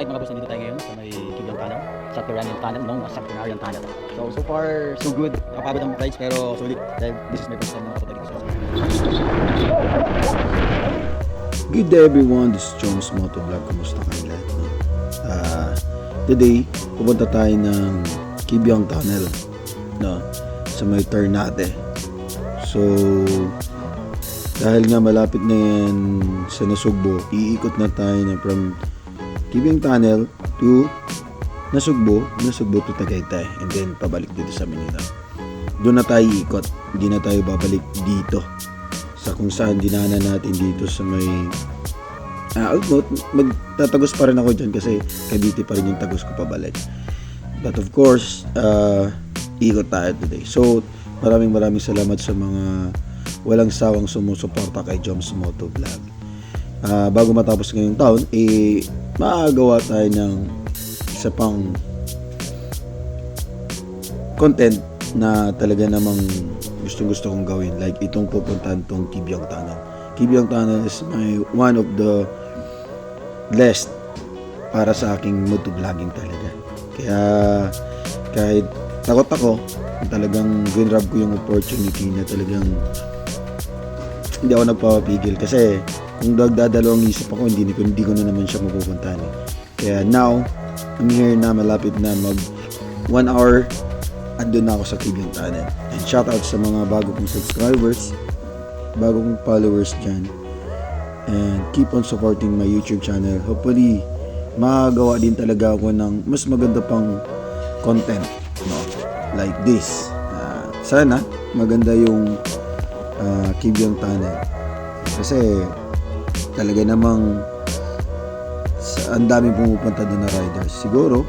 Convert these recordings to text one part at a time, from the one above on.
Alright mga boss, nandito tayo ngayon sa may Kibyang Tunnel, Subterranean Tunnel, no? Subterranean Tunnel. So, so far, so good. Nakapagod ang rides pero sulit. Dahil this is my first time na nakapunta dito. Good day everyone, this is Jones Motovlog. Kumusta kayo lahat? No? Ah, today, pupunta tayo ng Kibyang Tunnel no? sa may Ternate. So, dahil nga malapit na yan sa Nasugbo, iikot na tayo na from Kibyang Tunnel to Nasugbo, Nasugbo to Tagaytay, and then pabalik dito sa Manila. Doon na tayo iikot, hindi na tayo babalik dito sa kung saan dinanan natin dito sa may ah uh, magtatagos pa rin ako dyan kasi Cavite pa rin yung tagos ko pabalik. But of course uh, ikot tayo today. So maraming maraming salamat sa mga walang sawang sumusuporta kay Joms Moto Vlog Ah, bago matapos ngayong taon eh makagawa tayo ng isa pang content na talaga namang gustong gusto kong gawin. Like itong pupuntahan tong Kibyang Tunnel. Kibyang Tunnel is my one of the blessed para sa aking motovlogging talaga. Kaya kahit takot ako talagang ginrab ko yung opportunity na talagang hindi ako nagpapapigil. Kasi kung dagdadalawang isip ako hindi hindi ko na naman siya mapupuntahan eh. kaya now I'm here na malapit na mag 1 hour andun na ako sa Kibyang Tunnel. And shoutout sa mga bago kong subscribers, bago kong followers dyan. And keep on supporting my YouTube channel. Hopefully, makagawa din talaga ako ng mas maganda pang content. No? Like this. Ah, sana, maganda yung uh, Kibyang Tunnel. Kasi, talaga namang ang daming pumupunta doon na riders. Siguro,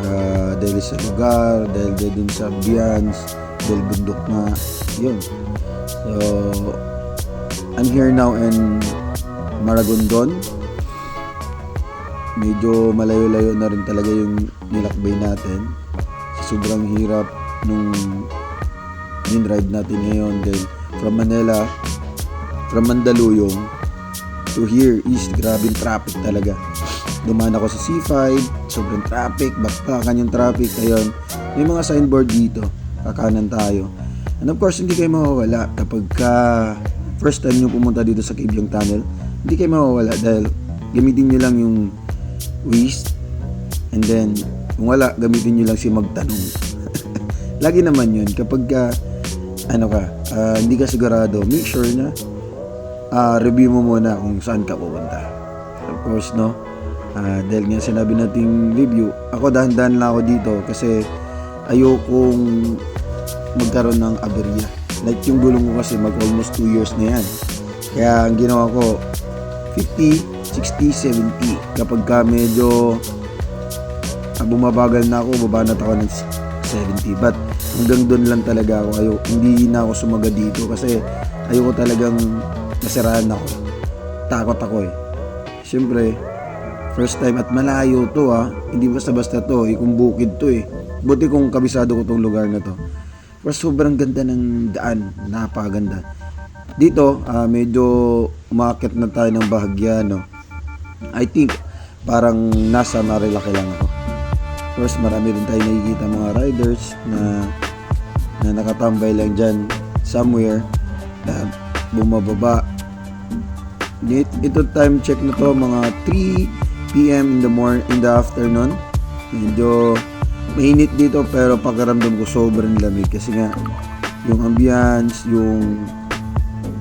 Ah, dahil sa lugar, dahil dahil dun sa ambience, dahil bundok na, yun. So, I'm here now in Maragondon. Medyo malayo-layo na rin talaga yung nilakbay natin. Sobrang hirap nung yung ride natin ngayon dahil from Manila, from Mandaluyong to here is grabing traffic talaga. Dumaan ako sa C5 sobrang traffic bakbakan yung traffic ayun. May mga signboard dito kakanan tayo. And of course hindi kayo mawawala kapag ka first time nyo pumunta dito sa Kibyong Tunnel hindi kayo mawawala dahil gamitin nyo lang yung Waze and then kung wala gamitin nyo lang si magtanong. Lagi naman yun kapag ka ano ka ah, hindi ka sigurado make sure na ah, review mo muna kung saan ka pupunta of course no Ah, dahil nga sinabi nating review, ako dahan-dahan lang ako dito kasi ayokong magkaroon ng aberya. Like yung gulong ko kasi mag almost 2 years na yan. Kaya ang ginawa ko, 50, 60, 70. Kapag ka medyo ah, bumabagal na ako, baba na ako ng 70. But hanggang doon lang talaga ako. Ayaw, hindi na ako sumaga dito kasi ayoko talagang masiraan ako. Takot ako eh. Siyempre, First time at malayo to ha. Hindi basta-basta to. Eh, kung bukid to eh. Buti kung kabisado ko tong lugar na to. Pero sobrang ganda ng daan. Napakaganda. Dito, ah, medyo umakit na tayo ng bahagya, no? I think, parang nasa Marilaki lang ako. First, marami rin tayo nakikita mga riders na na nakatambay lang dyan somewhere na bumababa. It- Ito time check na to, mga 3 p.m. in the morning, in the afternoon. Medyo mainit dito pero pakiramdam ko sobrang lamig kasi nga yung ambience, yung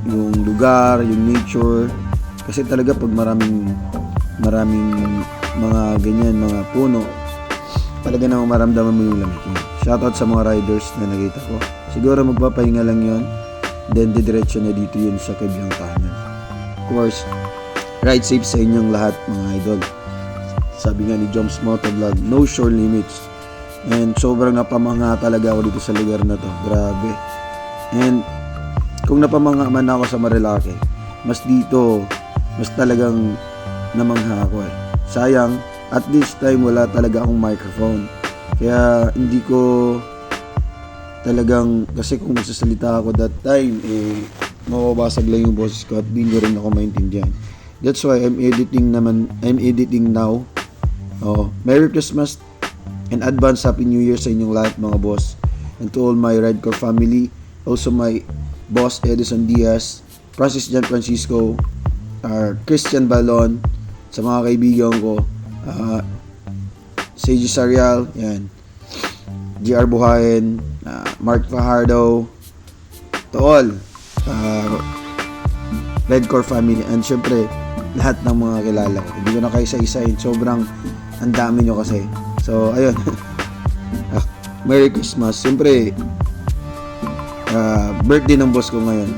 yung lugar, yung nature kasi talaga pag maraming maraming mga ganyan, mga puno talaga namang maramdaman mo yung lamig. Shoutout sa mga riders na nakita ko. Siguro magpapahinga lang yon then didiretso na dito yun sa Kibyang Tunnel. Of course, ride safe sa inyong lahat mga idol. Sabi nga ni Joms Motovlog, no shore limits. And sobrang napamanga talaga ako dito sa lugar na to. Grabe. And kung napamanga man ako sa Marilake, mas dito, mas talagang namangha ako eh. Sayang, at this time wala talaga akong microphone. Kaya hindi ko talagang, kasi kung magsasalita ako that time, eh, mababasag lang yung boses ko at di nyo rin ako maintindihan. That's why I'm editing naman, I'm editing now Oh, Merry Christmas and advance Happy New Year sa inyong lahat mga boss. And to all my Redcore family, also my boss Edison Diaz, Francis Jan Francisco, uh, Christian Balon, sa mga kaibigan ko, uh, Seiji Sarial, yan, GR Buhayen, uh, Mark Fajardo, to all, uh, Redcore family, and syempre, lahat ng mga kilala ko. Hindi ko na kayo isa-isahin. Sobrang ang dami nyo kasi. So, ayun. Ah, Merry Christmas. Siyempre, ah, birthday ng boss ko ngayon.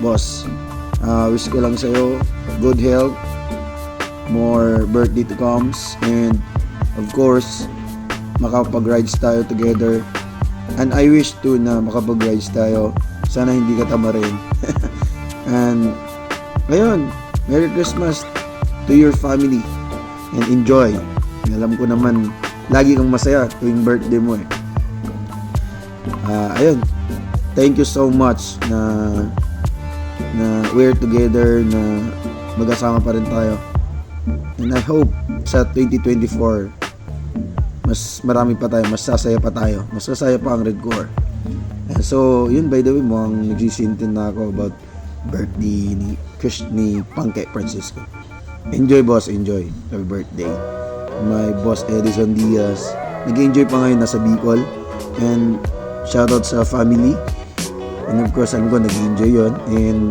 Boss, ah, wish ko lang sa'yo good health, more birthday to comes, and of course, makapag-rides tayo together. And I wish too na makapag-rides tayo. Sana hindi ka tamarin. and, ngayon, Merry Christmas to your family and enjoy. Alam ko naman, lagi kang masaya tuwing birthday mo eh. Ah, ayun. Thank you so much na na we're together na magkasama pa rin tayo. And I hope sa 2024 mas marami pa tayo, mas sasaya pa tayo. Mas sasaya pa ang Red Core. So, yun by the way, mukhang nagsisintin na ako about birthday ni Chris ni Pangke Francisco. Enjoy boss, enjoy. Happy birthday. My boss Edison Diaz. Nag-enjoy pa ngayon nasa Bicol. And shoutout sa family. And of course, alam ko nag-enjoy yon And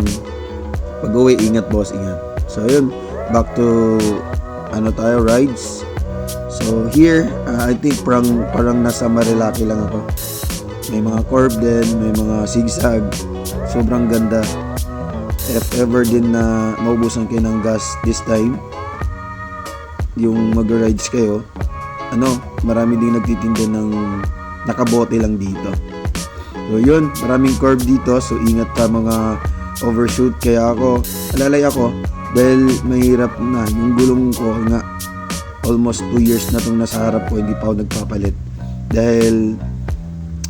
pag uwi, ingat boss, ingat. So yun, back to ano tayo, rides. So here, uh, I think parang, parang nasa Marilaki lang ako. May mga curve din, may mga zigzag. Sobrang ganda. If ever din na maubusan kayo ng gas this time, yung mag-rides kayo, ano, marami din nagtitinda ng nakabote lang dito. So yun, maraming curve dito, so ingat ka mga overshoot. Kaya ako, alalay ako, dahil mahirap na, yung gulong ko nga, almost 2 years na itong nasa harap ko, hindi pa ako nagpapalit. Dahil,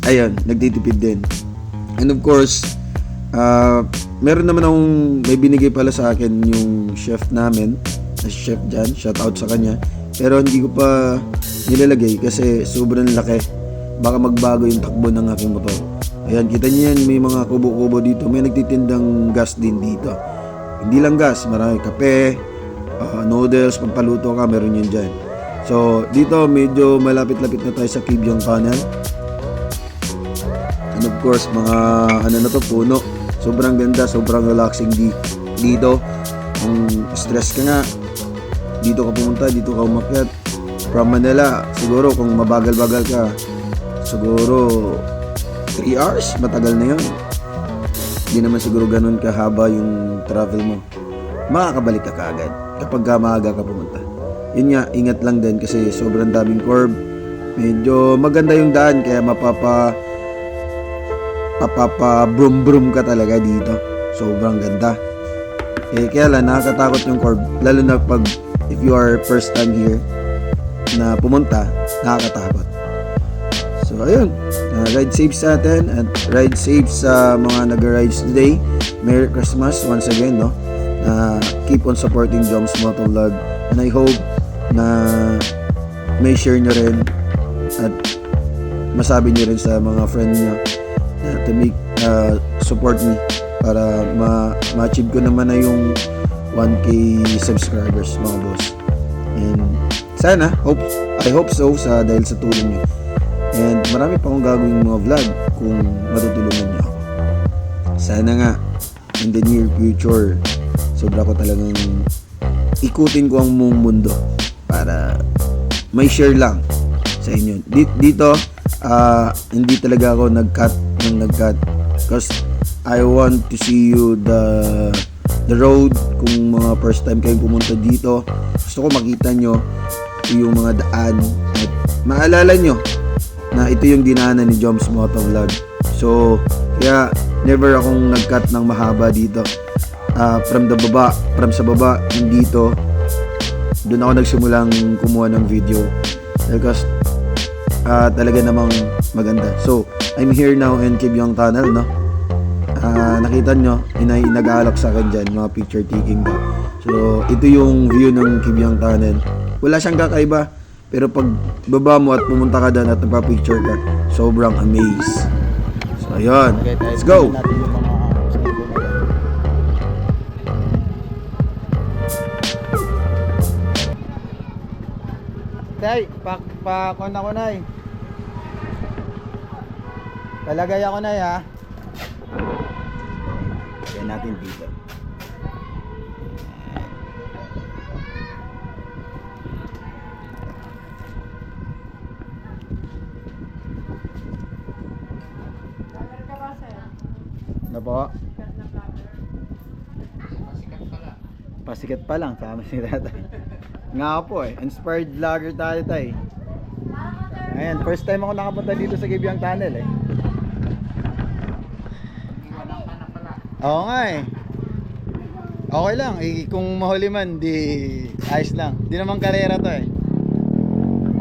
ayun, nagtitipid din. And of course, ah meron naman akong may binigay pala sa akin yung chef namin, na chef dyan, shout out sa kanya. Pero hindi ko pa nilalagay kasi sobrang laki. Baka magbago yung takbo ng aking motor. Ayan, kita niyo yan, may mga kubo-kubo dito. May nagtitindang gas din dito. Hindi lang gas, marami kape, ah, noodles, pampaluto ka, meron yun dyan. So, dito medyo malapit-lapit na tayo sa Kibyong Tunnel. And of course, mga ano na to, puno. Sobrang ganda, sobrang relaxing di, dito. Kung stress ka nga, dito ka pumunta, dito ka umakyat. From Manila, siguro kung mabagal-bagal ka, siguro 3 hours, matagal na yun. Hindi naman siguro ganun kahaba yung travel mo. Makakabalik ka kaagad kapag ka maaga ka pumunta. Yun nga, ingat lang din kasi sobrang daming curve. Medyo maganda yung daan kaya mapapa papapa brum brum ka talaga dito. Sobrang ganda. Eh, kaya lang, nakakatakot yung curve. Lalo na pag, if you are first time here, na pumunta, nakakatakot. So, ayun. Uh, ride safe sa atin at ride safe sa mga nag-rides today. Merry Christmas once again, no? Uh, keep on supporting Joms Motovlog. And I hope na may share nyo rin at masabi nyo rin sa mga friend nyo na to make uh, support me para ma- ma-achieve ko naman na yung 1k subscribers mga boss. And sana hope I hope so sa dahil sa tulong nyo. And marami pa akong gagawin mga vlog kung matutulungan nyo ako. Sana nga in the near future sobra ko talagang ikutin ko ang buong mundo para may share lang sa inyo. Di- Dito, ah, hindi talaga ako nag-cut ng nag-cut because I want to see you the the road kung mga first time kayong pumunta dito. Gusto ko makita nyo yung mga daan at maalala nyo na ito yung dinaanan ni Joms Motovlog. So, kaya never akong nag-cut ng mahaba dito. Ah, from the baba, from sa baba, yung dito, doon ako nagsimulang kumuha ng video because ah, talaga namang maganda. So, I'm here now in Kibyong Tunnel, no? Ah, nakita nyo, inay nag-aalok sa akin dyan, mga picture taking daw. So, ito yung view ng Kibyong Tunnel. Wala siyang kakaiba, Pero pag baba mo at pumunta ka doon at nagpa-picture ka, sobrang amaze. So, ayun. Let's go! Tay, pak pa kon ako nay. Palagay ako nay ha. Lagyan natin dito. Ano po? Pasikat pa lang, sama si tatay. Nga po eh, inspired vlogger tayo tay. Ayan, first time ako nakapunta dito sa Gibyang Tunnel eh. Oo nga eh. Okay lang, eh, kung mahuli man, di ayos lang. Di naman karera to eh.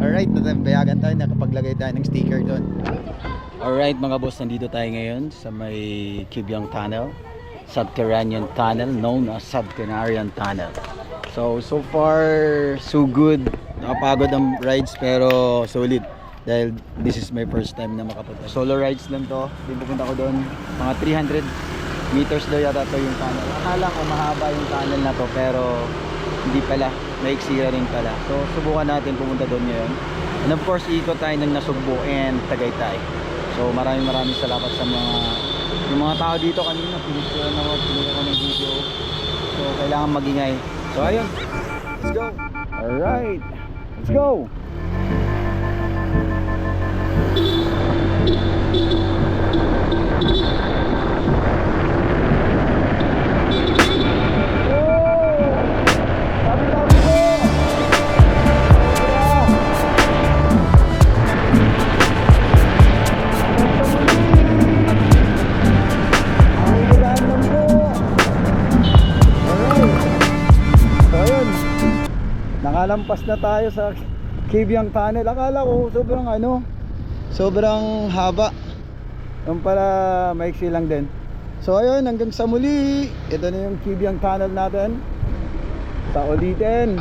Alright, natabayagan tayo, nakapaglagay tayo ng sticker doon. Alright mga boss, nandito tayo ngayon sa may Kibyang Tunnel. Subterranean tunnel known as Subterranean Tunnel. So, so far, so good. Nakapagod ang rides pero solid. Dahil this is my first time na makapunta. Solo rides lang to. Hindi pupunta ko doon. Mga 300 meters daw yata to yung tunnel. Akala ko mahaba yung tunnel na to pero hindi pala. Maiksira rin pala. So, subukan natin pumunta doon ngayon. And of course, ikot tayo ng Nasugbo and Tagaytay. So, maraming maraming salamat sa mga yung mga tao dito kanina. Pinicture ako, pinicture ako ng video. So, kailangan magingay. Let's go. Alright. Let's go. Nakalampas na tayo sa Kibyang Tunnel. Akala ko sobrang ano, sobrang haba. Yung pala maiksi lang din. So ayun, hanggang sa muli. Ito na yung Kibyang Tunnel natin. Sa ulitin.